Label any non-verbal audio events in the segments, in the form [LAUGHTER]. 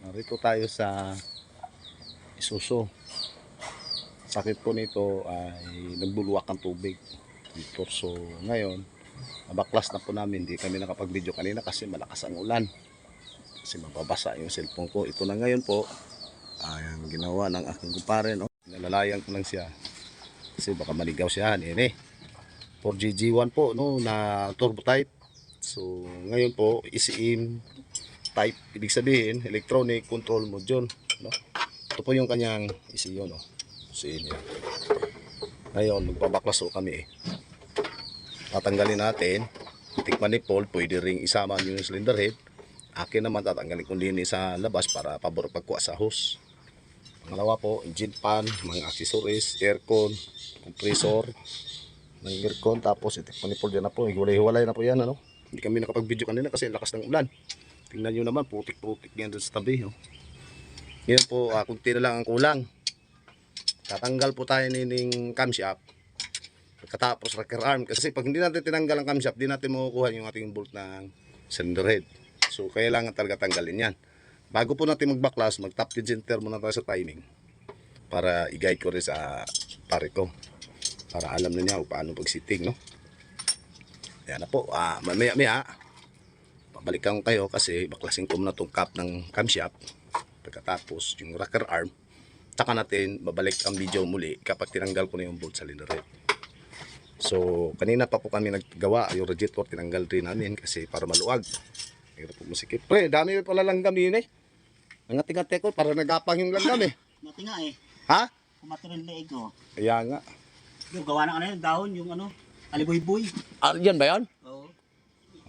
Narito tayo sa Isuso. Sakit po nito ay nagbuluwak ang tubig dito. So ngayon, nabaklas na po namin. Hindi kami nakapag-video kanina kasi malakas ang ulan. Kasi mababasa yung cellphone ko. Ito na ngayon po ay ang ginawa ng aking kumpare. No? Nalalayan ko lang siya. Kasi baka maligaw siya. Nene. 4GG1 po no, na turbo type. So ngayon po, ECM type, ibig sabihin, electronic control module. No? Ito po yung kanyang ECU. No? ECU niya. Ngayon, magbabaklas po kami eh. Tatanggalin natin. Tick manifold, pwede ring isama yung cylinder head. Akin naman tatanggalin ko din sa labas para pabor pagkuha sa hose. Pangalawa po, engine fan, mga accessories, aircon, compressor, ng aircon. Tapos itik manifold yan na po. Hiwalay-hiwalay na po yan. Ano? Hindi kami nakapag-video kanina kasi lakas ng ulan. Tingnan nyo naman, putik-putik yan doon sa tabi. Oh. Ngayon po, uh, kunti na lang ang kulang. Tatanggal po tayo nining camshaft. Pagkatapos rocker arm. Kasi pag hindi natin tinanggal ang camshaft, di natin makukuha yung ating bolt ng cylinder head. So, kailangan talaga tanggalin yan. Bago po natin magbaklas, mag-top dead center muna tayo sa timing. Para i-guide ko rin sa pare ko. Para alam na niya paano pag-sitting, no? Ayan na po. Ah, mamaya-maya, pabalikan ko kayo kasi baklasin ko muna itong cap ng camshaft. Pagkatapos, yung rocker arm, tsaka natin babalik ang video muli kapag tinanggal ko na yung bolt sa cylinder head. So, kanina pa po kami naggawa, yung radiator tinanggal rin namin kasi para maluwag. Hirap po masikip. Pre, dami pala langgam yun eh. Nangating-ate ko, para nagapang yung langgam eh. [LAUGHS] Mati nga eh. Ha? Kumatin ng leeg ko. Kaya nga. Yung gawa ng ano yun, dahon, yung ano, aliboy-boy. Ah, yan ba yan?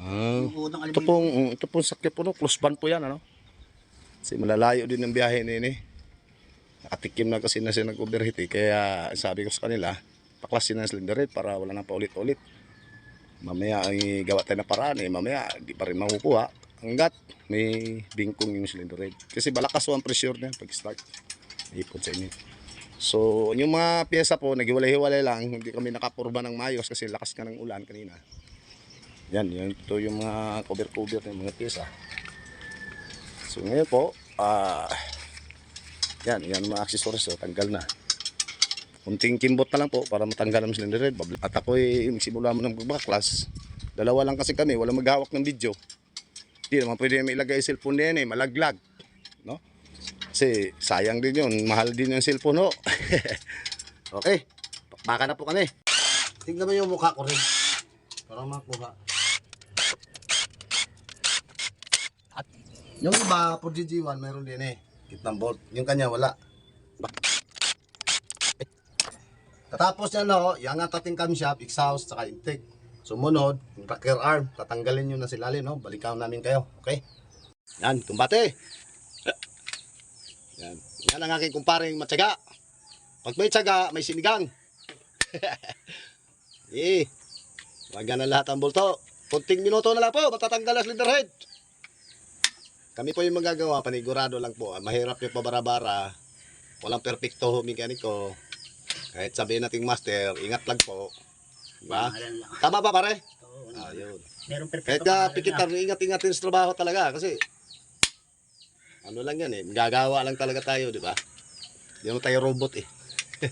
Ah. Ito pong, mm, ito pong sakya po, no? close band po yan, ano? Kasi malalayo din ang biyahe ni ini. Nakatikim na kasi na siya nag-overheat eh. Kaya sabi ko sa kanila, paklasin na cylinder head para wala na paulit-ulit. Mamaya ang gawa tayo na paraan eh. Mamaya di pa rin makukuha. Hanggat may bingkong yung cylinder head. Kasi balakas po ang pressure niya pag start. Ipon sa inyo. So, yung mga pyesa po, naghiwalay-hiwalay lang. Hindi kami nakapurba ng mayos kasi lakas ka ng ulan kanina. Yan, yan ito yung mga cover-cover ng mga pyesa. So ngayon po, ah yan, yan mga accessories so, tanggal na. Kunting kimbot na lang po para matanggal ang cylinder head. At ako ay magsimula mo ng pagbaklas. Dalawa lang kasi kami, wala maghawak ng video. Hindi naman pwede may ilagay yung cellphone na yan eh, malaglag. No? Kasi sayang din yun, mahal din yung cellphone ho. [LAUGHS] okay, baka na po kami. Tingnan mo yung mukha ko rin. Para makuha. Yung iba, for GG1, meron din eh. Kitang bolt. Yung kanya, wala. Tatapos yan, no, iangat ating camshaft, exhaust, saka intake. Sumunod, yung rocker arm, tatanggalin nyo na si lalim, no? Balikan namin kayo, okay? Yan, kumbate. Yan. Yan ang aking kumparing matyaga. Pag may tsaga, may sinigang. [LAUGHS] eh, wag na lahat ang bulto. Kunting minuto na lang po, matatanggal ang cylinder head. Kami po yung magagawa, panigurado lang po. Mahirap yung pabarabara. Walang perfecto mekaniko. Kahit sabihin nating master, ingat lang po. Diba? Tama ba pare? Oo. ano. Ayun. Meron Kahit perfecto ka pangalan pikitan, na. ingat-ingatin sa trabaho talaga. Kasi, ano lang yan eh. Gagawa lang talaga tayo, di ba? Hindi naman tayo robot eh. [LAUGHS]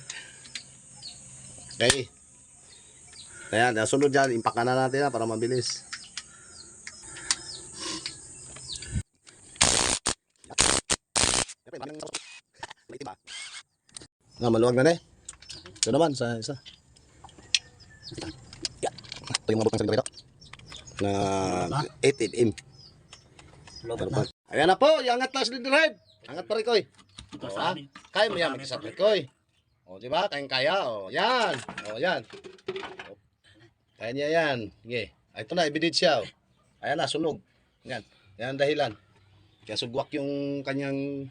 okay. Ayan, nasunod dyan. Impakan na natin na para mabilis. Nga, maluwag na na eh. Ito naman, sa isa. Ito yung mabot ng sarili dito. Na 8 mm. Pa? Ayan na po, iangat na cylinder head. Angat pa rin Oh, sa ah. amin. Kaya mo yan, Sa amin mag-isa pa pa rin. O, di ba? Kayang kaya, o. Yan. O, yan. O. Kaya niya yan. Sige. Ay, ito na, ebidensya, o. Ayan na, sunog. Yan. Yan ang dahilan. Kaya sugwak yung kanyang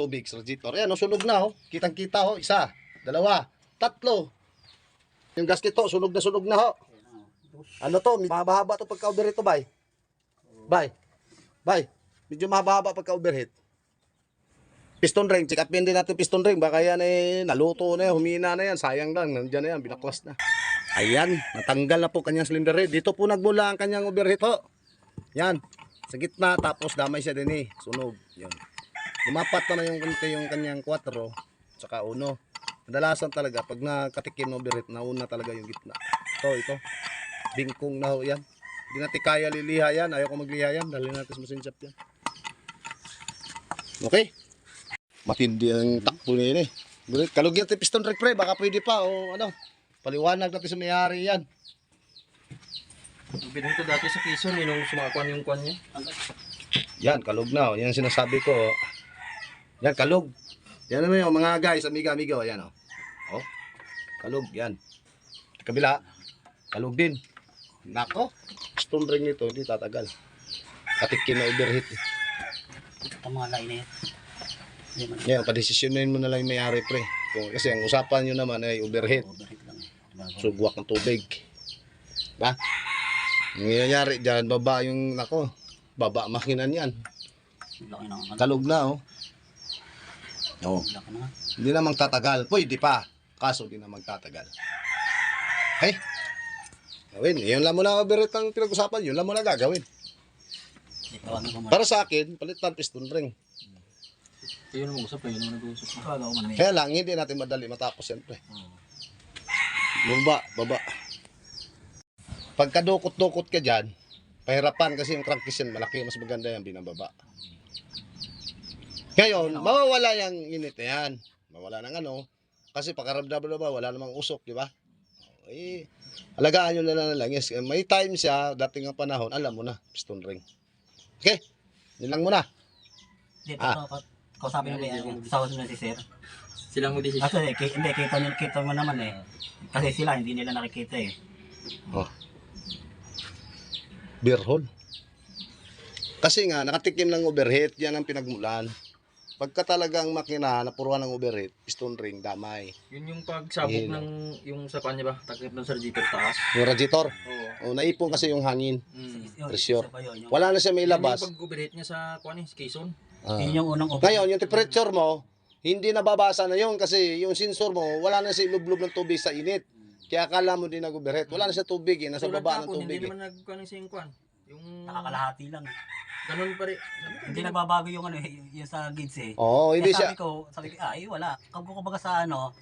tubig sa radiator. Ayan, sunog na, o. Kitang-kita, o. Isa, dalawa, tatlo. Yung gasket, o, sunog na sunog na, o. Ano to? Mahaba-haba to pagka-overheat to, bay. Bay. Bay. Medyo mahaba-haba pagka-overheat. Piston ring. Check upin din natin piston ring. Baka yan eh, naluto na yan, humina na yan. Sayang lang. Nandiyan na yan, binaklas na. Ayan, natanggal na po kanyang cylinder head. Dito po nagmula ang kanyang overheat ho. Yan. Sa gitna, tapos damay siya din eh. Sunog. Yan. Lumapat naman yung konti yung kanyang 4, tsaka uno. Kadalasan talaga, pag nakatikim ng overheat, nauna talaga yung gitna. Ito, ito. Bingkong na ho yan. Hindi natin kaya liliha yan. Ayaw ko magliha yan. Dali natin sa machine shop yan. Okay. Matindi ang takbo niya yun eh. Bulit, Kalugyan natin piston rek pre. Baka pwede pa o ano. Paliwanag natin sa may-ari yan. Binito dati sa Quezon, eh, nung sumakuan yung kwan niya. Yan, kalug na. oh. Yan ang sinasabi ko. Oh. Yan, kalug. Yan naman yung mga guys, amiga, amigo. Yan, oh. Oh, kalug, yan. Kabila, kalug din. Nako, stone ring nito, hindi tatagal. Katikin na overheat. line na yan. Ngayon, padesisyonin mo na lang yung may-ari, pre. Kung, kasi ang usapan nyo naman ay overheat. Overheat lang. Sugwak ng tubig. Ba? Ang nangyayari dyan, baba yung, nako, baba makinan yan. Laki na nga. Na nga. Hindi na magtatagal. Pwede pa. Kaso di na magtatagal. Hey. Gawin. Yun lang muna overheat ang pinag-usapan. Yun lang muna gagawin. Hindi, tawagin ko muna. Para sa akin, palitan piston ring. Kayo naman usap, kayo naman nag-uusap. Tawagin ko muna. Kaya lang, hindi natin madali matapos siyempre. Oo. Baba, baba. Pagka dukot-dukot ka dyan, pahirapan kasi yung crankcase yan, malaki, mas maganda yan, binababa. Ngayon, mawawala yung init na yan. Mawala ng ano. Kasi pakaramdam na ba, wala namang usok, di ba? Eh, alagaan nyo na lang lang. Yes, may time siya, dating ang panahon, alam mo na, piston ring. Okay? Yun lang muna. Hindi, Ah. pero kausapin mo yan? Kausapin mo na si Sir. Silang mo decision. Kasi, ki- hindi, kita, nyo, kita mo naman eh. Kasi sila, hindi nila nakikita eh. beer hall. Kasi nga, nakatikim ng overheat, yan ang pinagmulan. Pagka talagang makina na puruan ng overheat, piston ring, damay. Yun yung pagsabog Yun. ng, yung sa kanya ba, takip ng Jeter taas. Yung radiator, Oo. o naipon kasi yung hangin. Mm. Yun, Pressure. yun, Wala na siya may Yun labas. yung pag-operate niya sa kwan eh, sa Quezon. Ah. Yun yung unang Ngayon, yung temperature mo, hindi nababasa na yun kasi yung sensor mo, wala na siya lublob ng tubig sa init. Kaya akala mo din nag-overheat. Wala na siya tubig eh, nasa Tulad baba ng tubig Hindi eh. naman nagkwan sa yung kwan. Yung Nakakalahati lang. Ganun pa rin. Hindi nagbabago yung ano, eh, yung sa gids eh. Oo, hindi siya. sabi ko, sabi ko, ay wala. Kung kumbaga sa ano,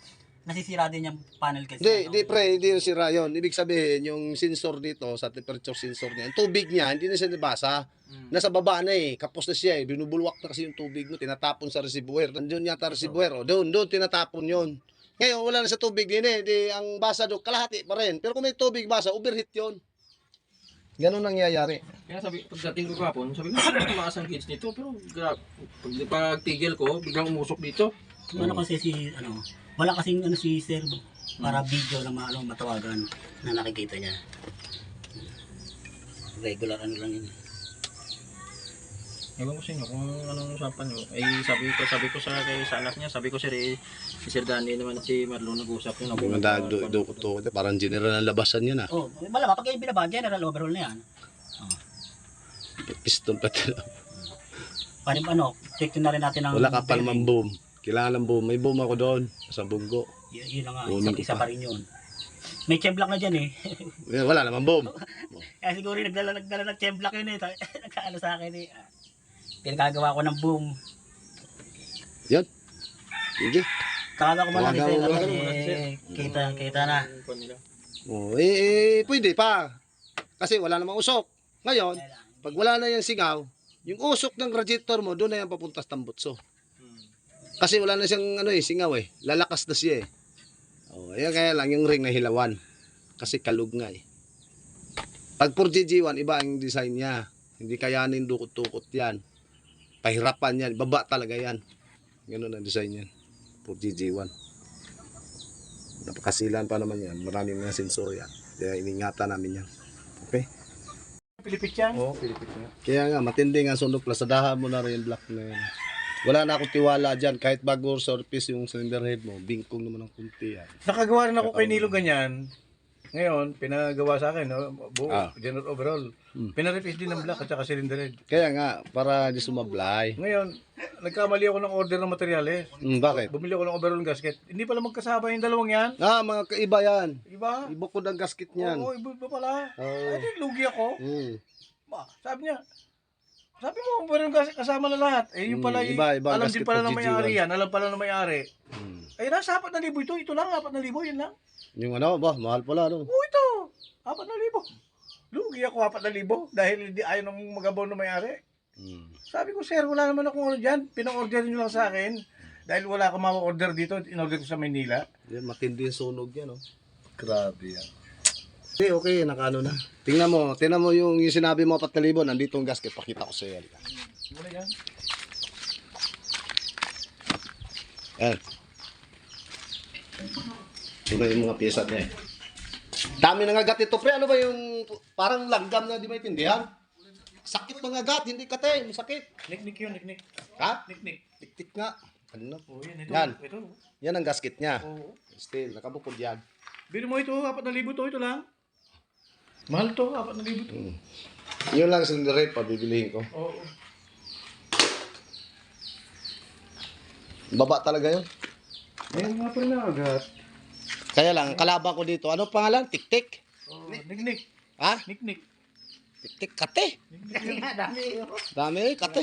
nasisira din yung panel kasi. Hindi, ano, hindi pre, hindi yung sira yun. Ibig sabihin, yung sensor dito, sa temperature sensor niya, yung tubig niya, hindi na siya nabasa. Mm. Nasa baba na eh, kapos na siya eh. Binubulwak na kasi yung tubig mo, tinatapon sa reservoir. Nandiyon yata reservoir, oh. doon, doon tinatapon yon. Ngayon, wala na sa tubig din eh. Di, ang basa doon, kalahati pa rin. Pero kung may tubig basa, overheat yon. Ganun nangyayari. Kaya sabi, pagdating ko kahapon, sabi ko, ano tumaas ang kids nito? Pero gra- pag pagtigil ko, biglang umusok dito. Yung ano kasi si, ano, wala kasing ano si Sir para video na maano matawagan na nakikita niya. Regular ano lang yun. Ewan ko sa inyo kung anong usapan nyo. Eh, sabi ko, sabi ko sa, kay, sa anak niya, sabi ko sir, eh, si Sir Danny naman at si Marlon nag-usap yun. Ako, Mga do, do, do, do, parang general ng labasan yun ah. Oh, wala pag yung binaba, general overhaul na yan. Piston pa talaga. [LAUGHS] Paano ano, check na rin natin ang Wala ka pa bearing. naman boom. Kailangan ng boom. May boom ako doon. Sa bunggo. Y- yun na nga, isa, isa pa. rin yun. May chemblock na dyan eh. Wala naman boom. [LAUGHS] Kaya siguro nagdala, nagdala ng chemblock yun eh. [LAUGHS] Nagkaano sa akin eh. Pinagagawa ko ng boom. Yan. Sige. Tawagan ko Sir. mo Kasi kita, kita na. Oh, eh, eh, pwede pa. Kasi wala namang usok. Ngayon, pag wala na yung singaw, yung usok ng radiator mo, doon na yan papunta sa tambutso. Kasi wala na siyang ano eh, singaw eh. Lalakas na siya eh. Oh, ayan kaya lang yung ring na hilawan. Kasi kalug nga eh. Pag 4GG1, iba ang design niya. Hindi kayanin dukot-dukot yan. Pahirapan yan. Baba talaga yan. Ganun ang design yan. 4GG1. Napakasilan pa naman yan. Maraming mga sensor yan. Kaya iningatan namin yan. Okay? Pilipit yan. Oo, Pilipit. Kaya nga, matindi nga sundok. Lasadahan mo na rin yung black na yan. Wala na akong tiwala dyan. Kahit bago surface yung cylinder head mo, bingkong naman ng kunti yan. Nakagawa rin ako kay Nilo ganyan. Ngayon, pinagawa sa akin, no? buo, Ah. general overall. Hmm. Pinarepis din ng black at saka cylinder head. Kaya nga, para di sumablay. Ngayon, nagkamali ako ng order ng materyales. Hmm, bakit? Bumili ako ng overall gasket. Hindi pala magkasama yung dalawang yan. Ah, mga kaiba yan. Iba? Ibukod ang gasket niyan. Oo, iba, iba pala. Oo. Ay, di, lugi ako. Hmm. Ma, sabi niya, Sabi mo, meron kas- kasama na lahat. Eh, yung Hmm, pala, iba- iba alam gasket din pala pag ng may-ari GG1. yan. Alam pala ng may-ari. Hmm. Eh, nasa apat na libo ito. Ito lang, apat na libo. Yun lang. Yung ano, ba, mahal pala, no? Oo, ito. Apat na libo. Lugi ako apat na libo dahil hindi ayaw nang magabaw ng may-ari. Hmm. Sabi ko, sir, wala naman akong ano dyan. Pinang-order nyo lang sa akin. Dahil wala akong ma-order dito, in-order ko sa Manila. Yan, matindi yung sunog yan, oh. Grabe yan. Okay, okay, nakano na. Tingnan mo, tingnan mo yung, yung sinabi mo, 4,000, nandito ang gasket, pakita ko sa'yo. halika. Wala yan. Ayan. Ito yung mga pyesa niya eh. Dami ng agat ito, pre. Ano ba yung parang langgam na di maintindihan? Sakit ng agat, hindi kate, masakit. Niknik yun, niknik. Ha? Niknik. Tiktik nga. Ano na? Oo, yan. Ito. Yan. Ito. Yan ang gasket niya. Oo. Still, nakabukod yan. Bili mo ito, apat na libo to, ito lang. Mahal to, apat na libo to. Mm. Yun lang sa rate pa, bibilihin ko. Oo. Baba talaga yun. Ayun nga pala na agad. Kaya lang, kalaban ko dito. Ano pangalan? Tiktik? Oh, niknik. Ha? Niknik. Tiktik kate. Niknik yun. Dami, kate.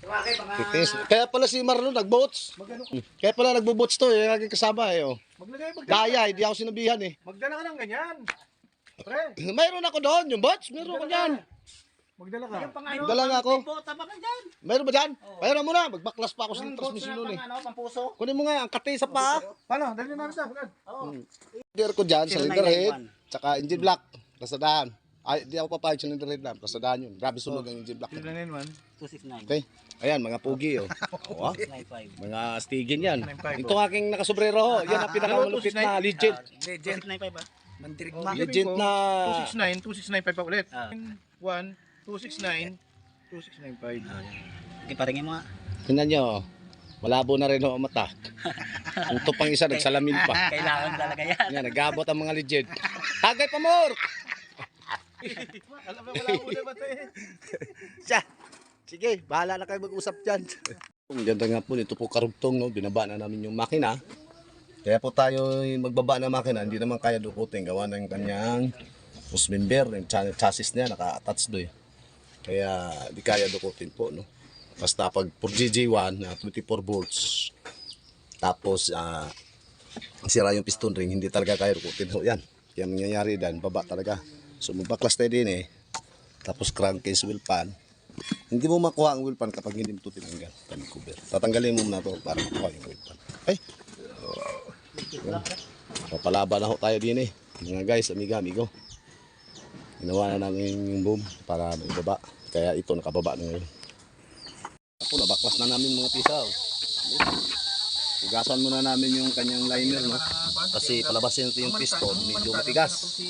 Titis. Kaya pala si Marlon nagboats. Magano? Kaya pala nagbo-boats to eh. Laging kasama eh. Oh. Maglagay, magdala. Daya, hindi ako sinabihan eh. Magdala ka ng ganyan. Pre, Mayroon ako doon, yung boats. Mayroon ko dyan. Magdala ka. Dala nga ako. Po, tama ka dyan. Mayroon ba dyan? Mayroon mo na. Magbaklas pa ako sa Yung transmission noon eh. na pang, ano, pampuso. Kunin mo nga ang kate sa paa. Paano? Dali na sa agad. Oo. Leader ko dyan, cylinder head. Tsaka engine block. Kasadahan. Ay, di ako papayag cylinder head lang. Kasadahan yun. Grabe sunog ang engine block. Dali na naman. 269. Okay. Ayan, mga pugi oh. Oo, ah. 295. Mga stigin yan. 295, Ito aking nakasobrero ho. Yan ang pinakamalupit na legend. Legend. 295 ba? Mandirigma. Legend na... 269, 269 pa ulit. Ah. 1, 269, 2695. Okay, paringin mo nga. Tingnan nyo. Malabo na rin ho ang mata. Ito [LAUGHS] pang isa, nagsalamin pa. [LAUGHS] Kailangan talaga yan. Yan, nagabot ang mga legend. Tagay pa more! Alam mo, wala ko ulit ba ito eh. [LAUGHS] Siya. Sige, bahala na kayo mag-usap dyan. Ang ganda nga po nito po karugtong, no? binaba na namin yung makina. Kaya po tayo magbaba ng makina, hindi naman kaya dukutin. Gawa ng kanyang host member, yung cha- chassis niya, naka-attach doon. Kaya di kaya dukutin po. No? Basta pag 4GG1 na 24 volts, tapos ah, sira yung piston ring, hindi talaga kaya dukutin. So, yan. Kaya mangyayari dan, baba talaga. So magbaklas tayo din eh. Tapos crankcase wheel pan. Hindi mo makuha ang wheel pan kapag hindi mo ito tinanggal. Cover. Tatanggalin mo muna ito para makuha yung wheel pan. Ay! Papalaban na ho tayo din eh. Mga guys, amiga, amigo. Ginawa na namin yung boom para may baba. Kaya ito nakababa na ngayon. Ako, nabaklas na namin mga pisa. Oh. Ugasan muna namin yung kanyang liner, no? Kasi palabasin ito yung piston, medyo matigas.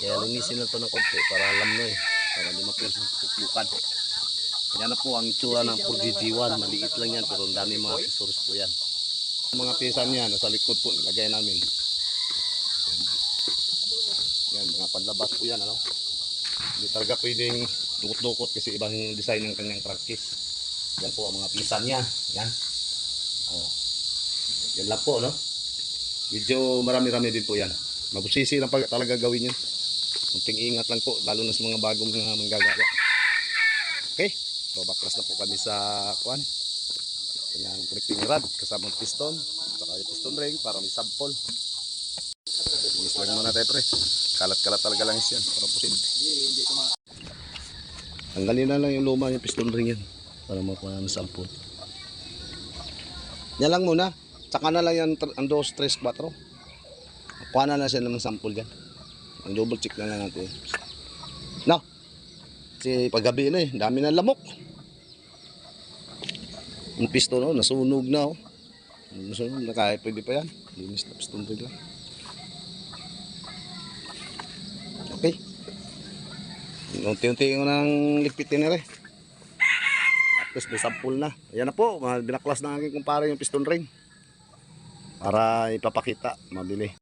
Kaya linisin na ito ng konti para alam na eh. Para hindi mapuplukan. Yan na po ang itsura ng 4GG1. Maliit lang yan pero ang dami mga accessories po yan. Mga pisa niya nasa likod po nilagay namin. Yan, mga panlabas po yan. Ano? Hindi talaga pwedeng dukot-dukot kasi ibang design ng kanyang crankcase. Yan po ang mga pisa niya. Yan. Oh. Yan lang po, no? Medyo marami-rami din po yan. Mabusisi lang pag talaga gawin yun. Kunting ingat lang po, lalo na sa mga bagong mga manggagawa. Okay, so baklas na po kami sa kuan. Kanyang connecting rod, kasamang piston, saka yung piston ring para may sample. Inis lang muna tayo pre. Kalat-kalat talaga lang yan, para posible. Tanggalin na lang yung luma yung piston ring yan para makuha ng sample. Yan lang muna. Tsaka na lang yan ang 2, 3, 4. Kuha na lang siya ng sample dyan. Ang double check na lang natin. No. Kasi paggabi na eh, dami na lamok. Yung piston oh, nasunog na oh. Nasunog na kaya pwede pa yan. Linis na piston rin lang. Okay. Unti-unti ko nang lipitin na. Tapos may sample na. Ayan na po, binaklas na aking kumpara yung piston ring. Para ipapakita, mabili.